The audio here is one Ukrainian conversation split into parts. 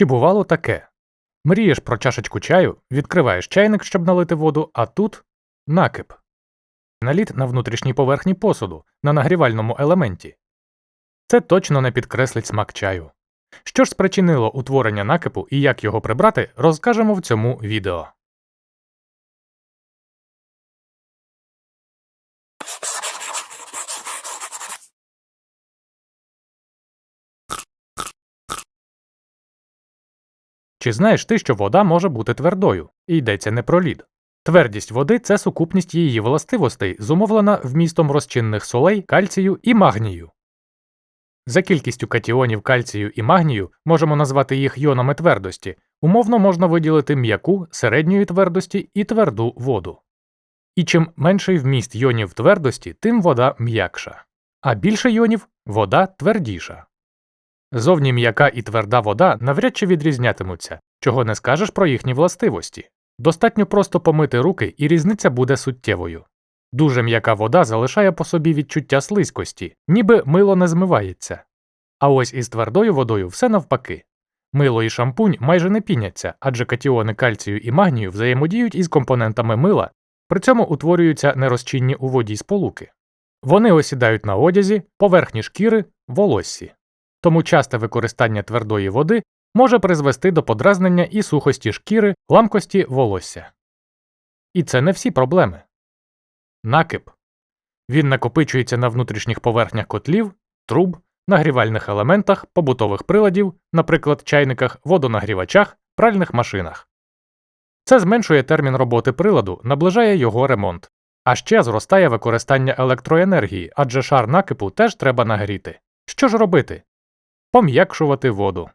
Чи бувало таке? Мрієш про чашечку чаю, відкриваєш чайник, щоб налити воду, а тут накип. Наліт на внутрішній поверхні посуду, на нагрівальному елементі. Це точно не підкреслить смак чаю. Що ж спричинило утворення накипу і як його прибрати, розкажемо в цьому відео. Чи знаєш ти, що вода може бути твердою, і йдеться не про лід? Твердість води це сукупність її властивостей, зумовлена вмістом розчинних солей, кальцію і магнію. За кількістю катіонів кальцію і магнію можемо назвати їх йонами твердості, умовно можна виділити м'яку середньої твердості і тверду воду. І чим менший вміст йонів твердості, тим вода м'якша, а більше йонів вода твердіша. Зовні м'яка і тверда вода навряд чи відрізнятимуться, чого не скажеш про їхні властивості. Достатньо просто помити руки, і різниця буде суттєвою. Дуже м'яка вода залишає по собі відчуття слизькості, ніби мило не змивається. А ось із твердою водою все навпаки. Мило і шампунь майже не піняться, адже катіони кальцію і магнію взаємодіють із компонентами мила, при цьому утворюються нерозчинні у воді сполуки. Вони осідають на одязі, поверхні шкіри, волоссі. Тому часте використання твердої води може призвести до подразнення і сухості шкіри, ламкості волосся. І це не всі проблеми. Накип. Він накопичується на внутрішніх поверхнях котлів, труб, нагрівальних елементах, побутових приладів, наприклад, чайниках, водонагрівачах, пральних машинах. Це зменшує термін роботи приладу, наближає його ремонт. А ще зростає використання електроенергії, адже шар накипу теж треба нагріти. Що ж робити? Пом'якшувати воду.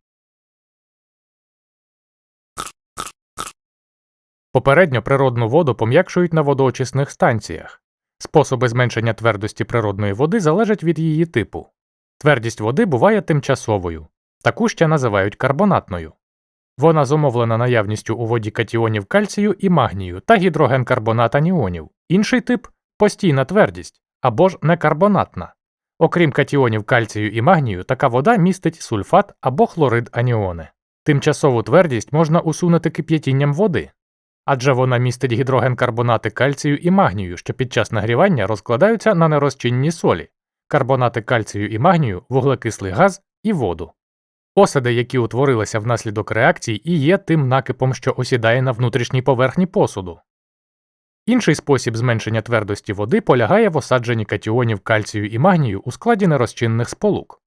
Попередньо природну воду пом'якшують на водоочисних станціях. Способи зменшення твердості природної води залежать від її типу. Твердість води буває тимчасовою, таку ще називають карбонатною. Вона зумовлена наявністю у воді катіонів кальцію і магнію та гідрогенкарбонат аніонів. Інший тип постійна твердість або ж некарбонатна. Окрім катіонів кальцію і магнію, така вода містить сульфат або хлорид аніони. Тимчасову твердість можна усунути кип'ятінням води, адже вона містить гідрогенкарбонати кальцію і магнію, що під час нагрівання розкладаються на нерозчинні солі, карбонати кальцію і магнію, вуглекислий газ і воду. Осади, які утворилися внаслідок реакцій, і є тим накипом, що осідає на внутрішній поверхні посуду. Інший спосіб зменшення твердості води полягає в осадженні катіонів кальцію і магнію у складі нерозчинних сполук.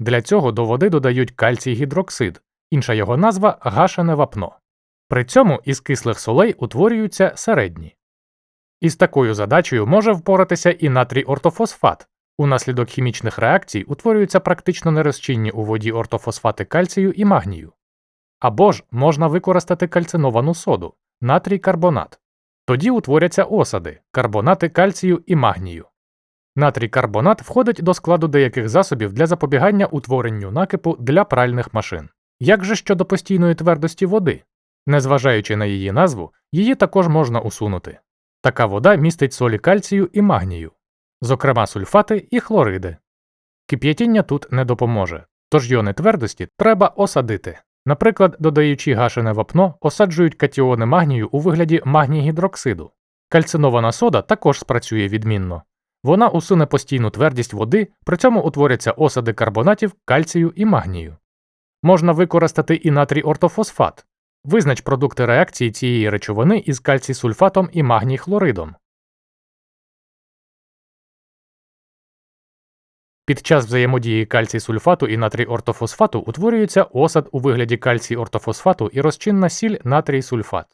Для цього до води додають кальцій гідроксид, інша його назва гашене вапно. При цьому із кислих солей утворюються середні. Із такою задачею може впоратися і натрій ортофосфат. Унаслідок хімічних реакцій утворюються практично нерозчинні у воді ортофосфати кальцію і магнію. Або ж можна використати кальциновану соду, натрій карбонат. Тоді утворяться осади, карбонати кальцію і магнію. Натрій карбонат входить до складу деяких засобів для запобігання утворенню накипу для пральних машин. Як же щодо постійної твердості води? Незважаючи на її назву, її також можна усунути. Така вода містить солі кальцію і магнію, зокрема сульфати і хлориди. Кип'ятіння тут не допоможе, тож йони твердості треба осадити. Наприклад, додаючи гашене вапно, осаджують катіони магнію у вигляді магнігідроксиду. Кальцинована сода також спрацює відмінно. Вона усуне постійну твердість води, при цьому утворяться осади карбонатів, кальцію і магнію. Можна використати і натрій ортофосфат. Визнач продукти реакції цієї речовини із кальцій-сульфатом і магній-хлоридом. Під час взаємодії кальцій-сульфату і натрій-ортофосфату утворюється осад у вигляді кальцій-ортофосфату і розчинна сіль натрій-сульфат.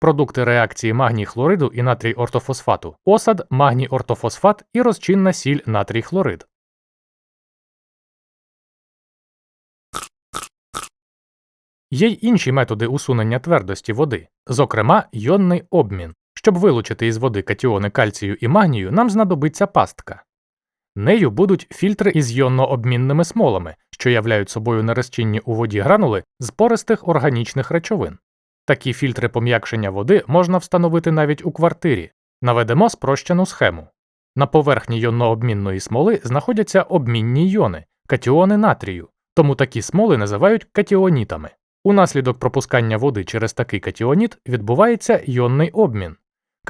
Продукти реакції магній-хлориду і натрій-ортофосфату осад, магній-ортофосфат і розчинна сіль натрій-хлорид. Є й інші методи усунення твердості води, зокрема йонний обмін. Щоб вилучити із води катіони кальцію і магнію, нам знадобиться пастка. Нею будуть фільтри із йонно-обмінними смолами, що являють собою нерозчинні у воді гранули з пористих органічних речовин. Такі фільтри пом'якшення води можна встановити навіть у квартирі. Наведемо спрощену схему. На поверхні йонно-обмінної смоли знаходяться обмінні йони, катіони натрію, Тому такі смоли називають катіонітами. Унаслідок пропускання води через такий катіоніт відбувається йонний обмін.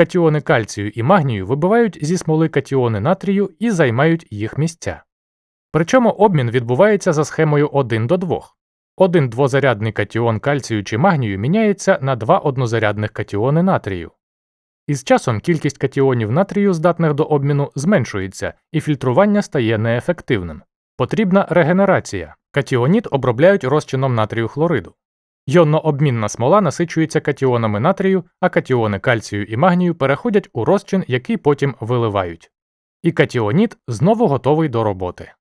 Катіони кальцію і магнію вибивають зі смоли катіони натрію і займають їх місця. Причому обмін відбувається за схемою 1 до 2. Один двозарядний катіон кальцію чи магнію міняється на два однозарядних катіони натрію. Із часом кількість катіонів натрію, здатних до обміну, зменшується, і фільтрування стає неефективним. Потрібна регенерація. Катіоніт обробляють розчином натрію хлориду. Йонно-обмінна смола насичується катіонами натрію, а катіони кальцію і магнію переходять у розчин, який потім виливають. І катіоніт знову готовий до роботи.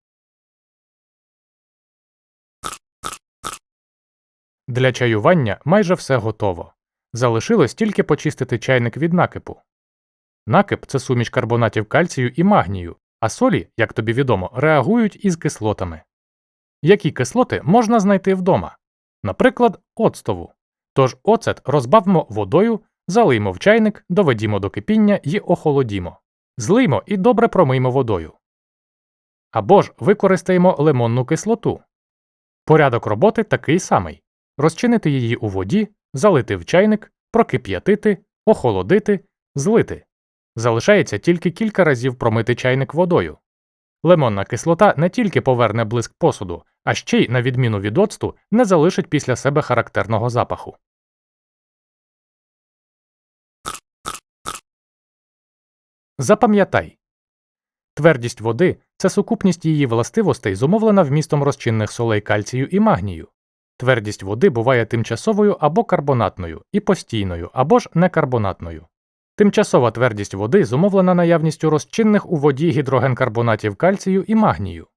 Для чаювання майже все готово. Залишилось тільки почистити чайник від накипу. Накип це суміш карбонатів кальцію і магнію, а солі, як тобі відомо, реагують із кислотами. Які кислоти можна знайти вдома? Наприклад, оцтову. Тож оцет розбавмо водою, залиймо в чайник, доведімо до кипіння і охолодімо. Злиймо і добре промиймо водою. Або ж використаємо лимонну кислоту. Порядок роботи такий самий розчинити її у воді, залити в чайник, прокип'ятити, охолодити, злити. Залишається тільки кілька разів промити чайник водою. Лимонна кислота не тільки поверне блиск посуду, а ще й, на відміну від оцту, не залишить після себе характерного запаху. Запам'ятай твердість води це сукупність її властивостей, зумовлена вмістом розчинних солей кальцію і магнію. Твердість води буває тимчасовою або карбонатною, і постійною або ж некарбонатною. Тимчасова твердість води зумовлена наявністю розчинних у воді гідрогенкарбонатів кальцію і магнію.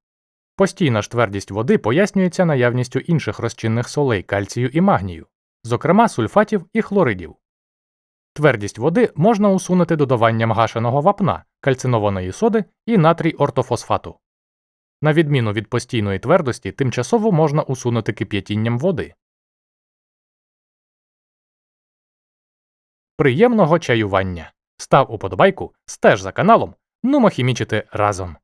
Постійна ж твердість води пояснюється наявністю інших розчинних солей кальцію і магнію, зокрема сульфатів і хлоридів. Твердість води можна усунути додаванням гашеного вапна, кальцинованої соди і натрій ортофосфату. На відміну від постійної твердості, тимчасово можна усунути кип'ятінням води. Приємного чаювання. Став уподобайку, стеж за каналом, нумо хімічити разом.